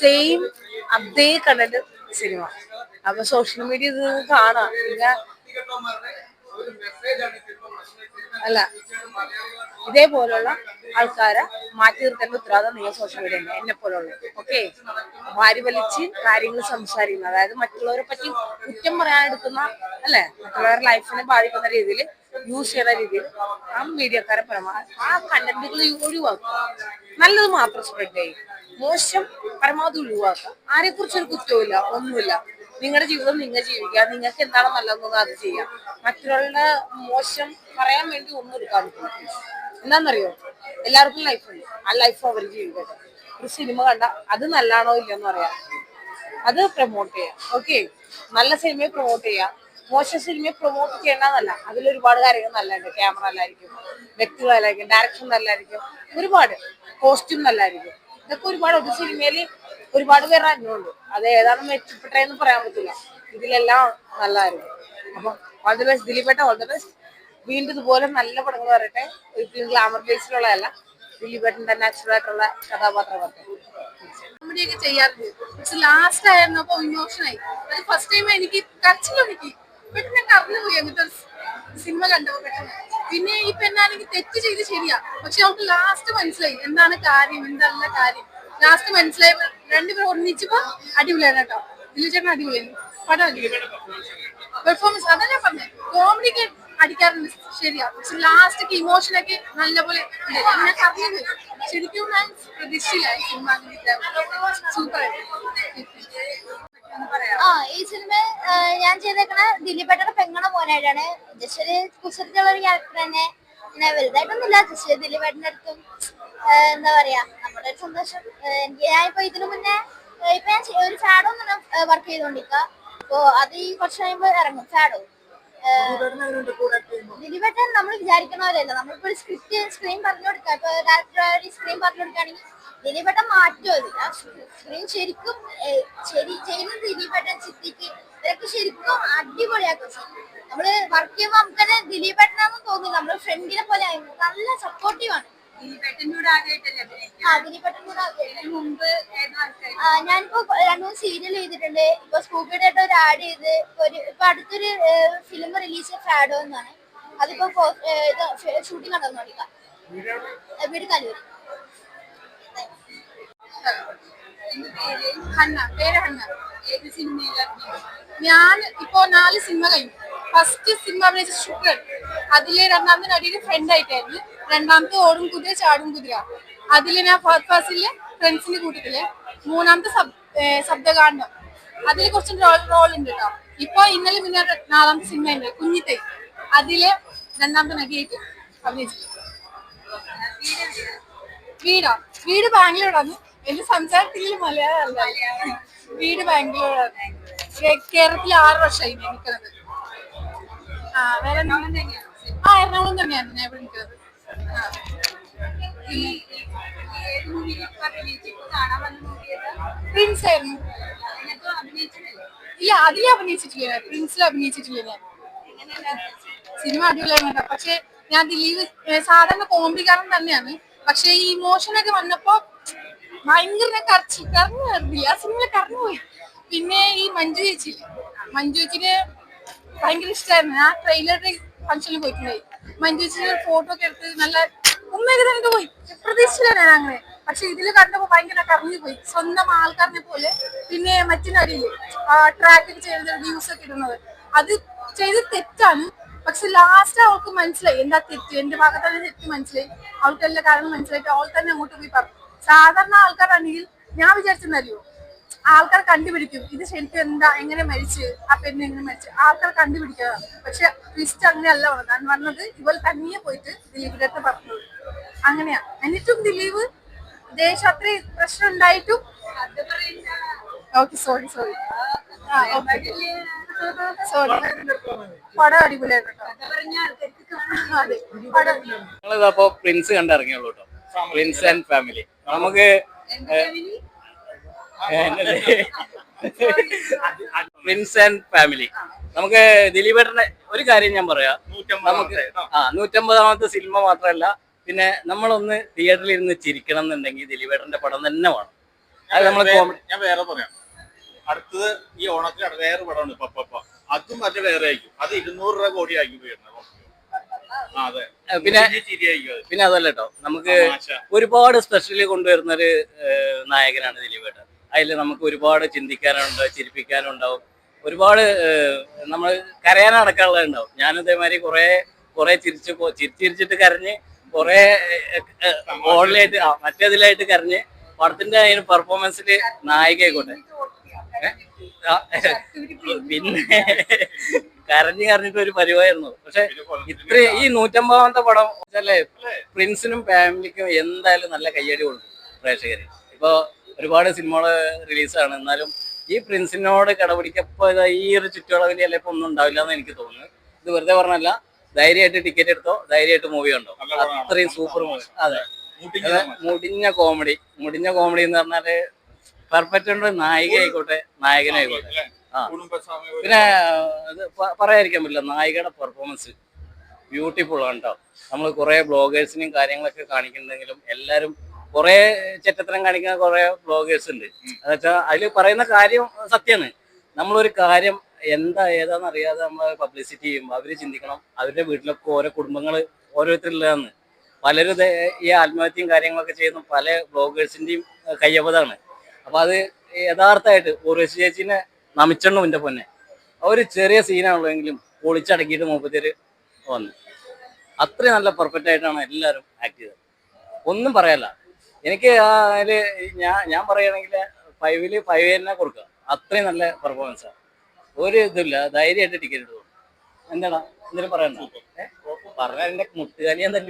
Same അതേ content cinema അപ്പൊ social media ഇത് കാണാം. അല്ല ഇതേപോലുള്ള ആൾക്കാരെ മാറ്റി നിർത്തേണ്ട ഉത്തരവാദിത്വം നിങ്ങൾ സോഷ്യൽ മീഡിയ തന്നെ എന്നെ പോലുള്ള. ഓക്കെ വാരി വലിച്ച് കാര്യങ്ങൾ സംസാരിക്കുന്നത് അതായത് മറ്റുള്ളവരെ പറ്റി കുറ്റം പറയാൻ എടുക്കുന്ന അല്ലെ? മറ്റുള്ളവരുടെ ലൈഫിനെ ബാധിക്കുന്ന രീതിയിൽ യൂസ് ചെയ്യുന്ന രീതിയിൽ ആ മീഡിയക്കാരെ പരമാവധി ആ കണ്ടന്റുകൾ ഒഴിവാക്കുക നല്ലത് മാത്രം സ്പ്രെഡ് ചെയ്യും. മോശം പരമാവധി ഒഴിവാക്കുക. ആരെ കുറിച്ചൊരു കുറ്റവുമില്ല ഒന്നുമില്ല. നിങ്ങളുടെ ജീവിതം നിങ്ങൾ ജീവിക്കുക നിങ്ങൾക്ക് എന്താണ് നല്ലതെന്ന് അത് ചെയ്യാം. മറ്റൊരാളുടെ മോശം പറയാൻ വേണ്ടി ഒന്നും എടുക്കാൻ പറ്റില്ല. എന്താണെന്നറിയോ? എല്ലാവർക്കും ലൈഫ് ഉണ്ട്. ആ ലൈഫ് അവർ ജീവിക്കട്ടെ. ഒരു സിനിമ കണ്ട അത് നല്ലതാണോ ഇല്ലെന്ന് പറയാം അത് പ്രൊമോട്ട് ചെയ്യാം. ഓക്കെ നല്ല സിനിമയെ പ്രൊമോട്ട് ചെയ്യാം. മോശം സിനിമയെ പ്രൊമോട്ട് ചെയ്യണമെന്നല്ല അതിൽ ഒരുപാട് കാര്യങ്ങൾ നല്ലതുണ്ട്. ക്യാമറ നല്ലതായിരിക്കും വ്യക്തികൾ നല്ലതായിരിക്കും ഡയറക്ഷൻ നല്ലതായിരിക്കും ഒരുപാട്. കോസ്റ്റ്യൂം നല്ലതായിരിക്കും ഇതൊക്കെ ഒരുപാട് ഒരു സിനിമയിൽ ഒരുപാട് പേർ അറിഞ്ഞുണ്ട് അത് ഏതാണ് മെച്ചപ്പെട്ടതെന്ന് പറയാൻ പറ്റില്ല. ഇതിലെല്ലാം നല്ലതായിരുന്നു. അപ്പം ഓൾ ദി ബെസ്റ്റ് ദിലീപേട്ട ഓൾ ദി ബെസ്റ്റ് വീണ്ടും ഇതുപോലെ നല്ല പടങ്ങൾ വരട്ടെ. ഒരിക്കലും ഗ്ലാമർ ബേസിലുള്ളതല്ല ദിലീപേട്ടന്റെ നാച്ചുറൽ ആയിട്ടുള്ള കഥാപാത്രം വരട്ടെ ചെയ്യാറുണ്ട്. പക്ഷെ ലാസ്റ്റ് ആയിരുന്നു അപ്പൊ ഇമോഷൻ ആയി. ഫസ്റ്റ് ടൈം എനിക്ക് സിനിമ കണ്ടപ്പോ പിന്നെ ഈ പെണ്ണാണെങ്കിൽ തെറ്റ് ചെയ്ത് ശരിയാ. പക്ഷെ അവൾക്ക് ലാസ്റ്റ് മനസ്സിലായി. എന്താണ് കാര്യം? എന്തല്ല കാര്യം? ലാസ്റ്റ് മനസ്സിലായി. രണ്ടുപേരും ഒന്നിച്ചപ്പോ അടിപൊളിയാണ് കേട്ടോ. ദിലുചേട്ടൻ അടിപൊളിയാണ്. പടം പെർഫോമൻസ് അതല്ല പറഞ്ഞത് കോമഡിക്ക് അടിക്കാറുണ്ട്. ശരിയാ. പക്ഷെ ലാസ്റ്റ് ഇമോഷൻ ഒക്കെ നല്ലപോലെ. ഞാൻ ശരിക്കും ഞാൻ പ്രതീക്ഷയില്ല ഈ സിനിമ സൂപ്പർ ആ ഈ സിനിമ ഞാൻ ചെയ്തേക്കണ ദിലീപേട്ടയുടെ പെങ്ങണ മോനായിട്ടാണ്. ജസ്റ്റ് ഒരു കുസൃതിയുള്ള ഒരു ക്യാരക്ടർ തന്നെ. പിന്നെ വലുതായിട്ടൊന്നുമില്ല. ജസ്റ്റ് ദിലീപേട്ടന്റെ അടുത്തും എന്താ പറയാ നമ്മുടെ ഒരു സന്തോഷം. ഞാൻ ഇപ്പൊ ഇതിനു മുന്നേ ഇപ്പൊ ഞാൻ ഒരു ഫാഡോ വർക്ക് ചെയ്തോണ്ടിരിക്കുക അപ്പോ അത് ഈ കുറച്ച് കഴിയുമ്പോ ഇറങ്ങും ഫാഡോ ദിലീപേട്ടൻ നമ്മൾ വിചാരിക്കണ പോലെയല്ല. നമ്മളിപ്പോ ഒരു സ്ക്രിപ്റ്റ് സ്ക്രീൻ പറഞ്ഞു കൊടുക്കുക ഇപ്പൊ ഡയറക്ടർ സ്ക്രീൻ പറഞ്ഞു കൊടുക്കുകയാണെങ്കിൽ ദിലീപേട്ടൻ മാറ്റും അത് സ്ക്രീൻ ശരിക്കും ചെയ്യുന്നത് ശരി ചെയ്യുന്ന ദിലീപേട്ടൻ ചിത്തിക്ക് ഇതൊക്കെ ശരിക്കും അടിപൊളിയാക്കും. നമ്മൾ വർക്ക് ചെയ്യുമ്പോ നമുക്ക് തന്നെ ദിലീപേട്ടനാന്ന് തോന്നുന്നു നമ്മൾ ഫ്രണ്ടിനെ പോലെ നല്ല സപ്പോർട്ടീവ് ആണ്. ഞാനിപ്പോ രണ്ടു മൂന്ന് സീരിയൽ ചെയ്തിട്ടുണ്ട്. ഇപ്പൊ സ്കൂബിയുടെ ആയിട്ട് ഒരു ആഡ് ചെയ്ത് ഇപ്പൊ ഒരു ഇപ്പൊ അടുത്തൊരു ഫിലിം റിലീസ് ഫാഡോ എന്നാണ് അതിപ്പോ ഷൂട്ടിംഗ് നടന്നു വീട് കല്ലൂര് ഹന്ന പേര് ഹന്ന. ഏത് സിനിമയിലാണ് ഞാൻ ഇപ്പോ നാല് സിനിമ കഴിഞ്ഞു. ഫസ്റ്റ് സിനിമ അഭിനയിച്ച ഷുഗർ അതിലെ രണ്ടാമത്തെ നടിയുടെ ഫ്രണ്ട് ആയിട്ടായിരുന്നു. രണ്ടാമത്തെ ഓടും കുതിര ചാടും കുതിര. അതിൽ ഞാൻ ഫസ്റ്റ് ക്ലാസ്സിലെ ഫ്രണ്ട്സിന്റെ കൂട്ടത്തിൽ മൂന്നാമത്തെ ശബ്ദകാണ്ഡം അതിൽ കുറച്ച് റോൾ ഉണ്ട് കേട്ടോ ഇപ്പൊ ഇന്നലെ പിന്നെ നാലാമത്തെ സിനിമ ഉണ്ട്. കുഞ്ഞിത്തൈ. അതിൽ രണ്ടാമത്തെ നടിയായിട്ട് അഭിനയിച്ചു വീടാ വീട് ബാംഗ്ലൂരാണ്. എന്റെ സംസാരത്തിൽ മലയാളം അല്ല. വീട് ബാംഗ്ലൂരാണ് കേരളത്തിൽ ആറ് വർഷമായി ഞാൻ നിൽക്കുന്നത് ആ വേറെ? ആ എറണാകുളം തന്നെയാണ് ഞാൻ ഇവിടെ നിൽക്കുന്നത്. പ്രിൻസ് ആയിരുന്നു. ഇല്ല അതിൽ അഭിനയിച്ചിട്ടില്ല. പ്രിൻസിൽ അഭിനയിച്ചിട്ടില്ല ഞാൻ. സിനിമ അടിപൊളിയാണ് പക്ഷെ ഞാൻ ദിലീപ് സാധാരണ കോമഡിക്കാരൻ തന്നെയാണ്. പക്ഷെ ഈ ഇമോഷൻ ഒക്കെ വന്നപ്പോ ഭയങ്കര കറച്ചു കറന്നു കയറുന്നില്ല ആ സിനിമ കറന്നു പോയി. പിന്നെ ഈ മഞ്ജു ചേച്ചി മഞ്ജു ചേച്ചിന് ഭയങ്കര ഇഷ്ടമായിരുന്നു ആ ട്രെയിലറുടെ ഫംഗ്ഷനിൽ പോയിട്ടുണ്ടായി മഞ്ജു ചേച്ചിയുടെ ഫോട്ടോ ഒക്കെ എടുത്ത് നല്ല ഉമ്മയൊക്കെ തന്നെ പോയി. പ്രതീക്ഷിച്ചില്ല ഞാൻ അങ്ങനെ. പക്ഷെ ഇതിൽ കണ്ടപ്പോ ഭയങ്കര കറങ്ങി പോയി. സ്വന്തം ആൾക്കാരനെ പോലെ. പിന്നെ മറ്റു ട്രാക്ക് ഒക്കെ ചെയ്ത് വ്യൂസ് ഒക്കെ ഇടുന്നത്. അത് ചെയ്ത് തെറ്റാണ്. പക്ഷെ ലാസ്റ്റ് അവൾക്ക് മനസ്സിലായി. എന്താ തെറ്റ്? എന്റെ ഭാഗത്താണ് തെറ്റ് മനസ്സിലായി. അവൾക്ക് എല്ലാ കാരണം മനസ്സിലായിട്ട് അവൾ തന്നെ അങ്ങോട്ട് പോയി പറഞ്ഞു. സാധാരണ ആൾക്കാരാണെങ്കിൽ ഞാൻ വിചാരിച്ചെന്നറിയോ ആൾക്കാർ കണ്ടുപിടിക്കും. ഇത് ശരിക്കും എന്താ? എങ്ങനെ മരിച്ച്? ആ പെണ്ണ് എങ്ങനെ മരിച്ച്? ആൾക്കാർ കണ്ടുപിടിക്കുക. പക്ഷെ ട്വിസ്റ്റ് അങ്ങനെയല്ല വന്നത് അന്ന് പറഞ്ഞത് ഇവൾ പോയിട്ട് ദിലീപിന്റെ അടുത്ത് പറഞ്ഞത് അങ്ങനെയാ. എന്നിട്ടും ദിലീപ് ദേശം അത്രയും പ്രശ്നം ഉണ്ടായിട്ടും ഓക്കെ സോറി സോറി സോറി പടം അടിപൊളിയായിരുന്നു കേട്ടോ. അതെ ഞങ്ങളിതപ്പോ പ്രിൻസ് കണ്ടിറങ്ങിയുള്ളൂ കേട്ടോ. പ്രിൻസ് ആൻഡ് ഫാമിലി നമുക്ക് പ്രിൻസ് ആൻഡ് ഫാമിലി. നമുക്ക് ദിലീപേട്ടന്റെ ഒരു കാര്യം ഞാൻ പറയാം. നമുക്ക് ആ. നൂറ്റമ്പതാമത്തെ സിനിമ മാത്രമല്ല പിന്നെ നമ്മളൊന്ന് തിയേറ്ററിൽ ഇരുന്ന് ചിരിക്കണം എന്നുണ്ടെങ്കിൽ ദിലീപേട്ടന്റെ പടം തന്നെ വേണം. അത് നമ്മൾ ഞാൻ വേറെ പറയാം. അടുത്തത് ഈ ഓണത്തിന് വേറെ പടമാണ് പപ്പ അതും മറ്റേ വേറെ ആയിരിക്കും. അത് ഇരുന്നൂറ് രൂപ കോടി ആയിരിക്കും വരുന്നത്. ആ അതെ പിന്നെ പിന്നെ അതല്ല കേട്ടോ. നമുക്ക് ഒരുപാട് സ്പെഷ്യലി കൊണ്ടുവരുന്ന ഒരു നായകനാണ് ദിലീപേട്ടൻ അതിൽ നമുക്ക് ഒരുപാട് ചിന്തിക്കാനുണ്ട് ചിരിപ്പിക്കാനുണ്ടാവും. ഒരുപാട് നമ്മൾ കരയാനടക്കാനുള്ള ഉണ്ടാവും ഞാൻ ഇതേമാതിരി കുറെ കുറെ ചിരിച്ച് ചിരിച്ചിരിച്ചിട്ട് ചിരിച്ച് ചിരിച്ചിട്ട് കരഞ്ഞ് കുറെ ഓൺലൈനായിട്ട് മറ്റേതിലായിട്ട് കരഞ്ഞ് പടത്തിന്റെ അതിന് പെർഫോമൻസിൽ നായിക ആയിക്കോട്ടെ ഏ? ആ, പിന്നെ കരഞ്ഞു കരഞ്ഞിട്ട് ഒരു പരിപാടിയായിരുന്നു. പക്ഷെ ഇത്ര ഈ നൂറ്റമ്പതാമത്തെ പടം അല്ലേ പ്രിൻസിനും ഫാമിലിക്കും എന്തായാലും നല്ല കയ്യടി കൊടുക്കും പ്രേക്ഷകര്. ഇപ്പൊ ഒരുപാട് സിനിമകൾ റിലീസാണ്. എന്നാലും ഈ പ്രിൻസിനോട് കടപിടിക്കപ്പോ ഈ ഒരു ചുറ്റളവിൽ ഇപ്പൊ ഒന്നും ഉണ്ടാവില്ല എന്ന് എനിക്ക് തോന്നുന്നു. ഇത് വെറുതെ പറഞ്ഞല്ല ധൈര്യമായിട്ട് ടിക്കറ്റ് എടുത്തോ ധൈര്യമായിട്ട് മൂവി കണ്ടോ? നല്ല അത്രയും സൂപ്പർ മൂവി അതെ. മുടിഞ്ഞ മുടിഞ്ഞ കോമഡി മുടിഞ്ഞ കോമഡി എന്ന് പറഞ്ഞാൽ പെർഫെക്റ്റ് ഉണ്ട് നായിക ആയിക്കോട്ടെ നായകനായിക്കോട്ടെ. ആ. പിന്നെ ഇത് പറയാതിരിക്കാൻ പറ്റില്ല നായികയുടെ പെർഫോമൻസ് ബ്യൂട്ടിഫുൾ ആണ് കേട്ടോ നമ്മൾ കുറേ ബ്ലോഗേഴ്സിനെയും കാര്യങ്ങളൊക്കെ കാണിക്കുന്നുണ്ടെങ്കിലും എല്ലാവരും കുറേ ചെറ്റത്തരം കാണിക്കുന്ന കുറേ ബ്ലോഗേഴ്സ് ഉണ്ട്. എന്നുവെച്ചാൽ അതിൽ പറയുന്ന കാര്യം സത്യമാണ് നമ്മളൊരു കാര്യം എന്താ ഏതാന്ന് അറിയാതെ നമ്മൾ പബ്ലിസിറ്റി ചെയ്യുമ്പോൾ അവർ ചിന്തിക്കണം അവരുടെ വീട്ടിലൊക്കെ ഓരോ കുടുംബങ്ങൾ ഓരോരുത്തരില്ലാന്ന്. പലരും ഈ ആത്മഹത്യയും കാര്യങ്ങളൊക്കെ ചെയ്യുന്ന പല ബ്ലോഗേഴ്സിന്റെയും കയ്യബദ്ധമാണ്. അപ്പോൾ അത് യഥാർത്ഥമായിട്ട് ഉറവശി ചേച്ചിനെ നമിച്ചെണ്ണു എന്റെ പൊന്നെ. ഒരു ചെറിയ എങ്കിലും പൊളിച്ചടക്കിയിട്ട് മൂപ്പത്തിര് വന്നു. അത്രയും നല്ല പെർഫെക്റ്റ് ആയിട്ടാണ് എല്ലാവരും ആക്ട് ചെയ്തത്. ഒന്നും പറയല്ല. എനിക്ക് ആ അതിൽ ഞാൻ ഞാൻ പറയുകയാണെങ്കിൽ ഫൈവിൽ ഫൈവ് തന്നെ കൊടുക്കുക. അത്രയും നല്ല പെർഫോമൻസാണ് ഒരു ഇതില്ല ധൈര്യമായിട്ട് ടിക്കറ്റ് എടുത്തു എന്താടാ? എന്തെങ്കിലും പറയണ്ട? പറഞ്ഞാൽ എന്റെ മുട്ടുകാലി ഞാൻ തല്ലി.